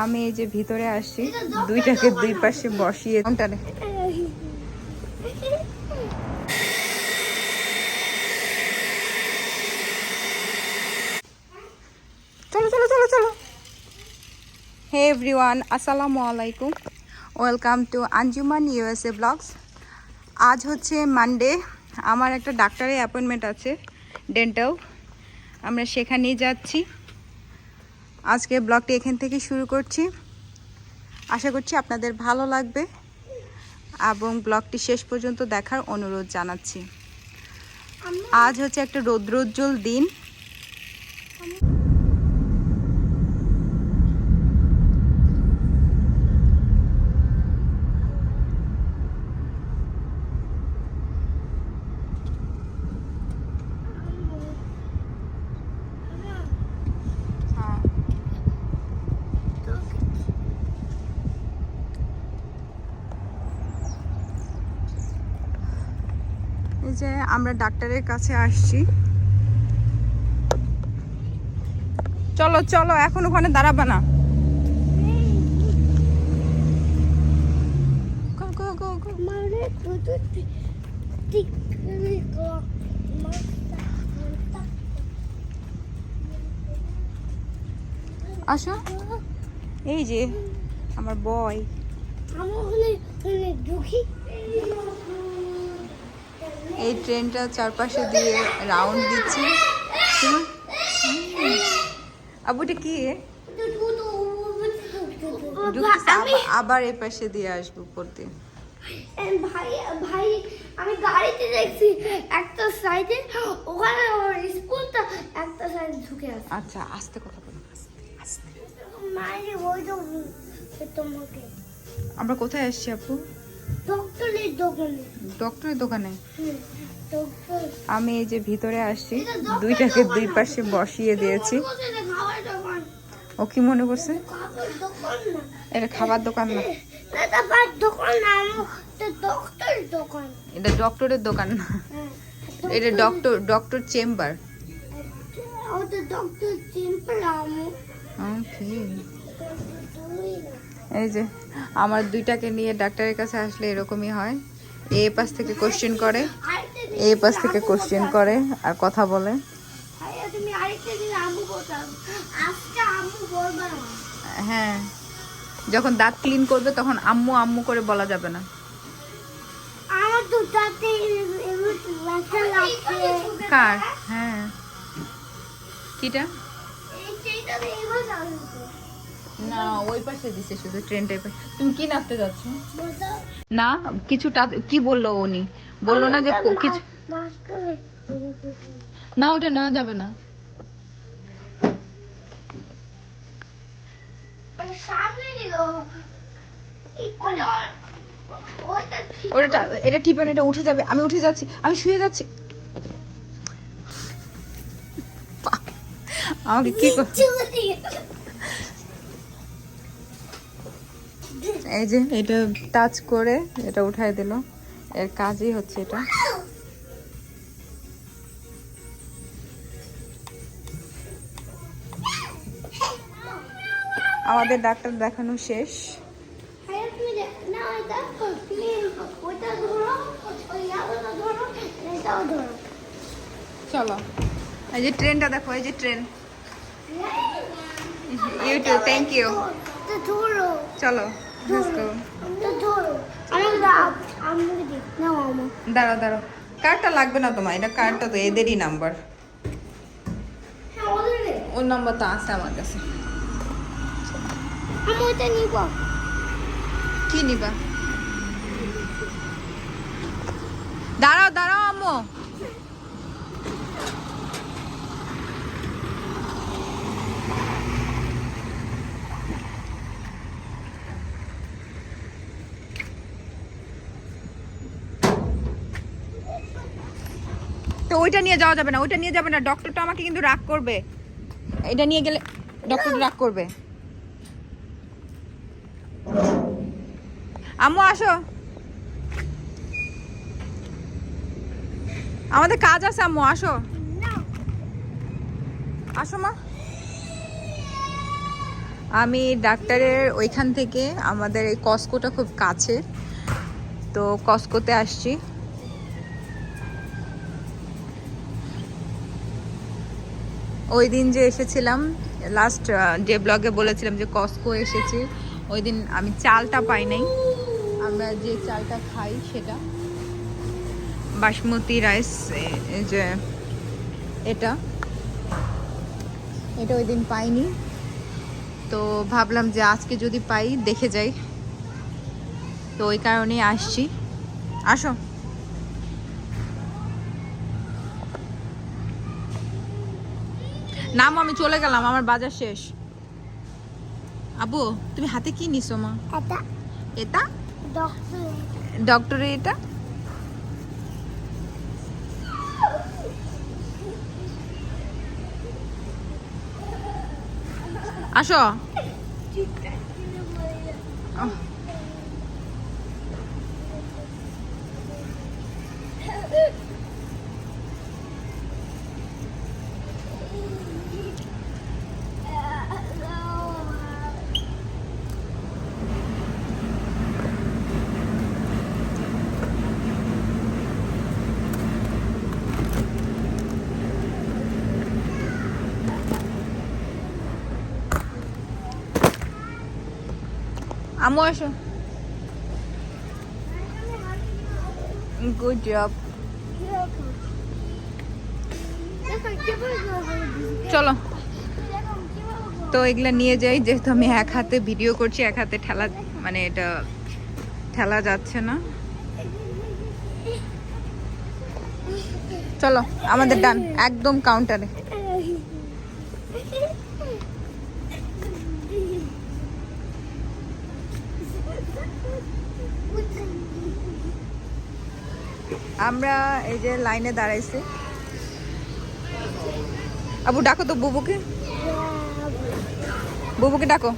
আমি এই যে ভিতরে আসছি দুইটাকে দুই পাশে বসিয়ে চলো চলো চলো চলো। হে এভরিওয়ান, আসসালামু আলাইকুম। Welcome to Anjuman USA blogs. আজ হচ্ছে মানডে। আমার একটা ডাক্তারের অ্যাপয়েন্টমেন্ট আছে, ডেন্টাল। আমরা সেখানেই যাচ্ছি। আজকে ব্লগটি এখান থেকে শুরু করছি। আশা করছি আপনাদের ভালো লাগবে এবং ব্লগটি শেষ পর্যন্ত দেখার অনুরোধ জানাচ্ছি। আজ হচ্ছে একটা রৌদ্রোজ্জ্বল দিন। এই যে আমরা ডাক্তারের কাছে আসছি। চলো চলো এখন ওখানে দাঁড়াবা না। Go. আসো। এই যে আমার বয় এই ট্রেনটা চারপাশে দিয়ে রাউন্ড দিচ্ছি। আবুটা কি? আবার- এই পাশে দিয়ে আসব পড়তে ভাই ভাই আমি গাড়িতে দেখছি একটা সাইডে ওখানে স্কুলটা একটা সাইডে ঢুকে আছে। আচ্ছা আস্তে কথা বলো আস্তে আস্তে। মায়ের ওই তো তোমাকে আমরা কোথায় আসছি আপু? ডক্টরের দোকানে। ডক্টরের দোকানে? আমি এই যে ভিতরে আসছি দুইটাকে দুই পাশে বসিয়ে দিয়েছি। ও কি মনে করছে? এটা খাবার দোকান না। এটা ডক্টরের দোকান। না। হ্যাঁ এটা ডক্টর। Doctor chamber. ও তো ডক্টর আমু ওকে এই যে আমার দুইটাকে নিয়ে ডাক্তারের কাছে আসলে এরকমই হয়। এ পাশ থেকে কোশ্চেন করে এ পাশ থেকে কোশ্চেন করে আর কথা বলে। হ্যাঁ যখন দাঁত ক্লিন করবে তখন আম্মু আম্মু করে বলা যাবে না। আমার তো তাতে কার? হ্যাঁ। কিটা? এইটা না ওই পাশে দিছে শুধু তুমি কি নাচতে যাচ্ছ? না কিছুটা কি বলল উনি? বলল না যে কিছু না ওটা নেওয়া যাবে না। ওটা এটা টিপেন এটা উঠে যাবে। আমি উঠে যাচ্ছি। আমি শুয়ে যাচ্ছি। আমাকে কি কর- এই যে এটা টাচ করে এটা উঠাই দিল। এর কাজই হচ্ছে এটা। আমাদের ডাক্তার দেখানো শেষ। চলো। এই যে ট্রেনটা দেখো এই যে ট্রেন। ইউটিউব থ্যাংক ইউ চলো। দাঁড়াও দাঁড়াও। কার্ডটা লাগবে না তোমার, এটা কার্ডটা তো এদেরই নাম্বার ওর নাম্বার তো আছে আমার কাছে। নিব কি নিবা? দাঁড়াও দাঁড়াও, আম্মু। তো ওইটা নিয়ে যাওয়া যাবে না, ওইটা নিয়ে যাবে না। ডক্টরটা আমাকে কিন্তু রাগ করবে। এটা নিয়ে গেলে ডক্টর রাগ করবে। আম্মু, আসো। আমাদের কাজ আছে, আম্মু, আসো। আসো মা। আমি ডাক্তারের ওইখান থেকে আমাদের এই কস্কোটা খুব কাছে তো কস্কোতে আসছি। ওই দিন যে এসেছিলাম লাস্ট যে ব্লগে বলেছিলাম যে কস্কো এসেছি, ওই দিন আমি চালটা পাই নাই। আমরা যে চালটা খাই সেটা, বাসমতি রাইস যে এটা এটা ওই দিন পাইনি। তো ভাবলাম যে আজকে যদি পাই, দেখে যাই। তো ওই কারণেই আসছি। আসো। নাম আমি চলে গেলাম আমার বাজার শেষ। আবু তুমি হাতে কি নিছো মা? এটা। এটা? ডক্টর এটা? আসো। আম্মু আসো গুড জব চলো। তো এগুলা নিয়ে যাই, যেহেতু আমি এক হাতে ভিডিও করছি, এক হাতে ঠেলা মানে এটা ঠেলা যাচ্ছে না। চলো, আমাদের ডান একদম কাউন্টারে আমরা এই যে লাইনে দাঁড়াইছি। আবু, ডাকো তো বুবুকে। বুবুকে ডাকো।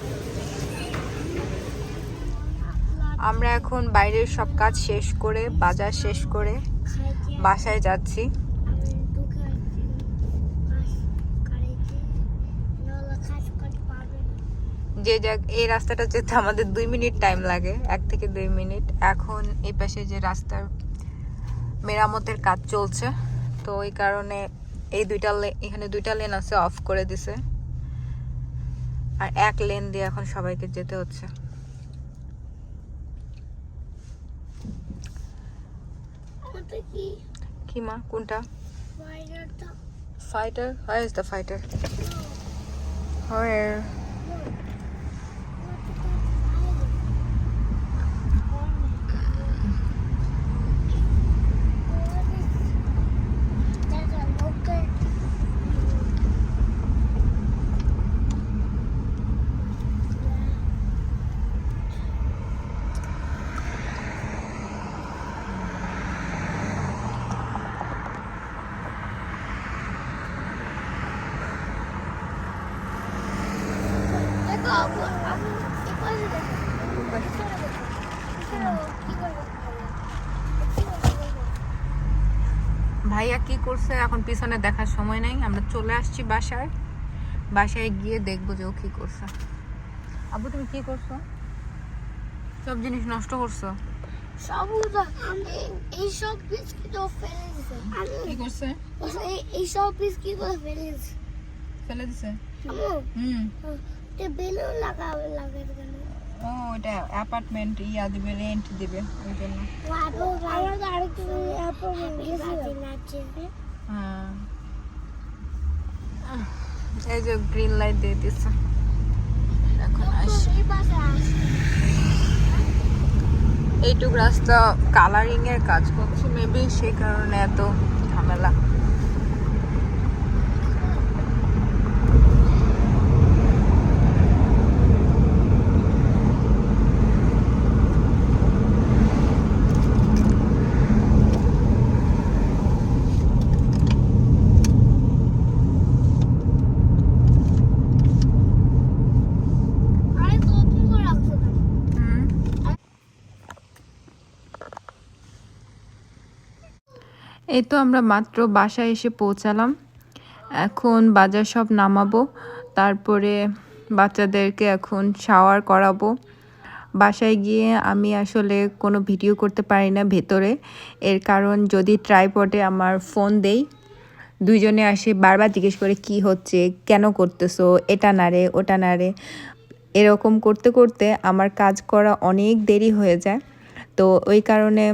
আমরা এখন বাইরের সব কাজ শেষ করে, বাজার শেষ করে বাসায় যাচ্ছি। যে যাক, এই রাস্তাটা যেতে আমাদের দুই মিনিট টাইম লাগে, এক থেকে দুই মিনিট। এখন এই পাশে যে রাস্তার মেরামতের কাজ চলছে। তো ওই কারণে এই দুইটা এখানে দুইটা লেন আছে অফ করে দিছে। আর এক লেন দিয়ে এখন সবাইকে যেতে হচ্ছে। কি? মা কোনটা? Fighter her is the fighter her ভাইয়া কি করছে? এখন পিছনে দেখার সময় নাই। আমরা চলে আসছি বাসায়। বাসায় গিয়ে দেখব যে ও কি করছে। আবু তুমি কি করছ? সব জিনিস নষ্ট করছ? এইসব বিস্কিট ফেলে দিছে কি করছে? এইসব বিস্কিট ফেলে দিছে? হুম। বেলুন লাগাবে ও, এটা অ্যাপার্টমেন্ট ইয়া দিবে রেন্ট দিবে, ওই জন্য। হ্যাঁ। এই যে গ্রিন লাইট দিয়ে দিচ্ছে এখন আসি। এই এইটুক রাস্তা কালারিং এর কাজ করছে মেবি সেই কারণে এত ঝামেলা আরে কপি করে রাখছো কেন হুম। এই তো আমরা মাত্র বাসায় এসে পৌঁছালাম। এখন বাজার সব নামাবো, তারপরে বাচ্চাদেরকে এখন শাওয়ার করাবো। বাসায় গিয়ে আমি আসলে কোনো ভিডিও করতে পারি না ভেতরে। এর কারণ যদি ট্রাইপটে আমার ফোন দেই, দুইজনে আসে বারবার জিজ্ঞেস করে, কি হচ্ছে? কেন করতেছো? এটা না রে, ওটা না রে। এরকম করতে করতে আমার কাজ করা অনেক দেরি হয়ে যায়। তো ওই কারণে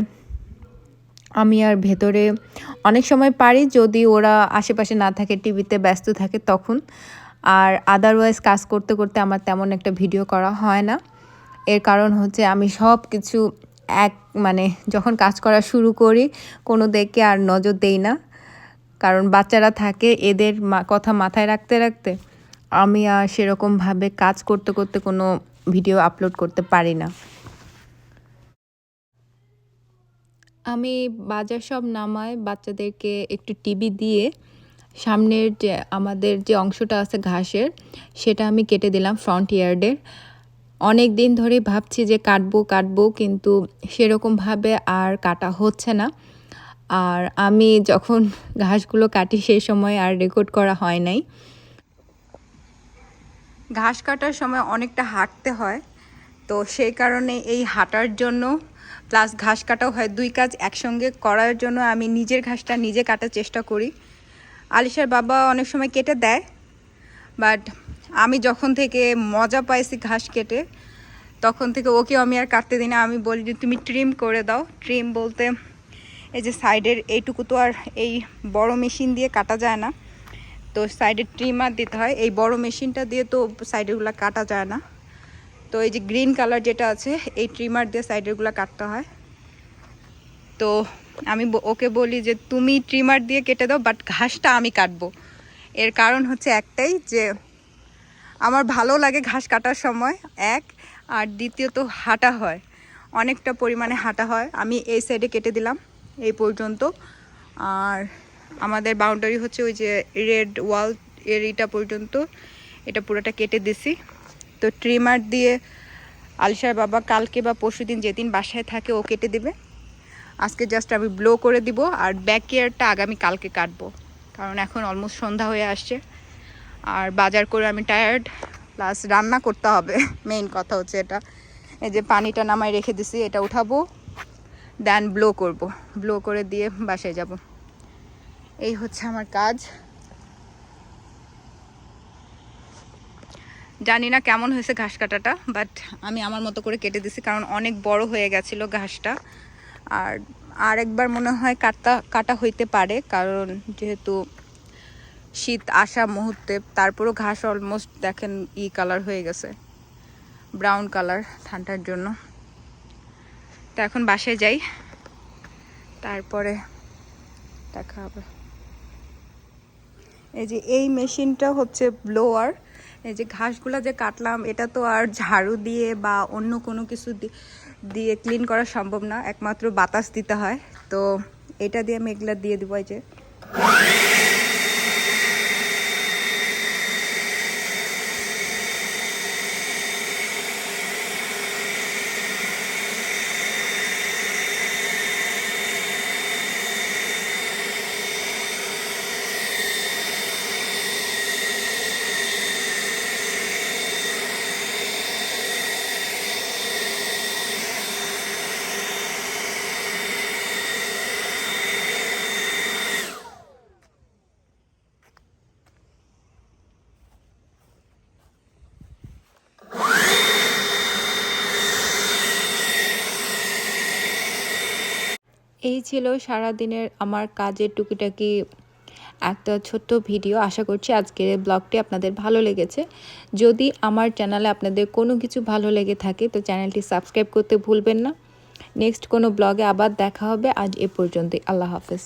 আমি আর ভেতরে অনেক সময় পারি যদি ওরা আশেপাশে না থাকে, টিভিতে ব্যস্ত থাকে তখন। আর আদারওয়াইজ কাজ করতে করতে আমার তেমন একটা ভিডিও করা হয় না। এর কারণ হচ্ছে আমি সব কিছু এক মানে যখন কাজ করা শুরু করি, কোনো দিকে আর নজর দেই না। কারণ বাচ্চারা থাকে এদের কথা মাথায় রাখতে রাখতে আমি আর সেরকমভাবে কাজ করতে করতে কোনো ভিডিও আপলোড করতে পারি না। আমি বাজার সব নামায় বাচ্চাদেরকে একটু টিভি দিয়ে সামনের যে আমাদের যে অংশটা আছে ঘাসের, সেটা আমি কেটে দিলাম ফ্রন্ট ইয়ার্ডের অনেক দিন ধরে ভাবছি যে কাটবো কাটবো, কিন্তু সেরকমভাবে আর কাটা হচ্ছে না। আর আমি যখন ঘাসগুলো কাটি সেই সময় আর রেকর্ড করা হয় নাই। ঘাস কাটার সময় অনেকটা হাঁটতে হয়, তো সেই কারণে এই হাঁটার জন্য প্লাস ঘাস কাটাও হয় দুই কাজ একসঙ্গে করার জন্য আমি নিজের ঘাসটা নিজে কাটার চেষ্টা করি। আলিশার বাবা অনেক সময় কেটে দেয় বাট আমি যখন থেকে মজা পাইছি ঘাস কেটে, তখন থেকে ওকে আমি আর কাটতে দিই না। আমি বলি যে, তুমি ট্রিম করে দাও। ট্রিম বলতে এই যে সাইডের এইটুকু তো আর এই বড় মেশিন দিয়ে কাটা যায় না। তো সাইডে ট্রিমার দিতে হয়। এই বড় মেশিনটা দিয়ে তো সাইডেরগুলো কাটা যায় না। তো এই যে গ্রিন কালার যেটা আছে, এই ট্রিমার দিয়ে সাইডেরগুলো কাটতে হয়। তো আমি ওকে বলি যে, তুমি ট্রিমার দিয়ে কেটে দাও বাট ঘাসটা আমি কাটবো। এর কারণ হচ্ছে একটাই যে, আমার ভালো লাগে ঘাস কাটার সময়, এক। আর দ্বিতীয়ত হাঁটা হয়। অনেকটা পরিমাণে হাঁটা হয়। আমি এই সাইডে কেটে দিলাম, এই পর্যন্ত। আর আমাদের বাউন্ডারি হচ্ছে ওই যে রেড ওয়াল এরিটা পর্যন্ত। এটা পুরোটা কেটে দিছি। তো ট্রিমার দিয়ে আলসার বাবা কালকে বা পরশুদিন যেদিন বাসায় থাকে, ও কেটে দেবে। আজকে জাস্ট আমি ব্লো করে দিব আর ব্যাক ইয়ারটা আগামী কালকে কাটবো। কারণ এখন অলমোস্ট সন্ধ্যা হয়ে আসছে। আর বাজার করে আমি টায়ার্ড প্লাস রান্না করতে হবে। মেইন কথা হচ্ছে এটা। এই যে পানিটা নামায় রেখে দিছি, এটা উঠাবো দেন ব্লো করব। ব্লো করে দিয়ে বাসায় যাব। এই হচ্ছে আমার কাজ। জানি না কেমন হয়েছে ঘাস কাটাটা বাট আমি আমার মতো করে কেটে দিছি কারণ অনেক বড় হয়ে গেছিল ঘাসটা। আর আর একবার মনে হয় কাটা কাটা হইতে পারে, কারণ যেহেতু শীত আসা মুহূর্তে তারপরও ঘাস অলমোস্ট দেখেন ই কালার হয়ে গেছে ব্রাউন কালার ঠান্ডার জন্য। তো এখন বাসায় যাই, তারপরে দেখা হবে। এই যে এই মেশিনটা হচ্ছে ব্লোয়ার এই যে ঘাসগুলো যে কাটলাম, এটা তো আর ঝাড়ু দিয়ে বা অন্য কোনো কিছু দিয়ে ক্লিন করা সম্ভব না। একমাত্র বাতাস দিতে হয়। তো এটা দিয়ে আমি এগুলো দিয়ে দেবো এই যে। এই ছিল সারা দিনের আমার কাজের টুকিটাকি একটা ছোট্ট ভিডিও। আশা করছি আজকের ব্লগটি আপনাদের ভালো লেগেছে। যদি আমার চ্যানেলে আপনাদের কোনো কিছু ভালো লেগে থাকে, তো চ্যানেলটি সাবস্ক্রাইব করতে ভুলবেন না। নেক্সট কোনো ব্লগে আবার দেখা হবে। আজ এ পর্যন্তই। আল্লাহ হাফেজ।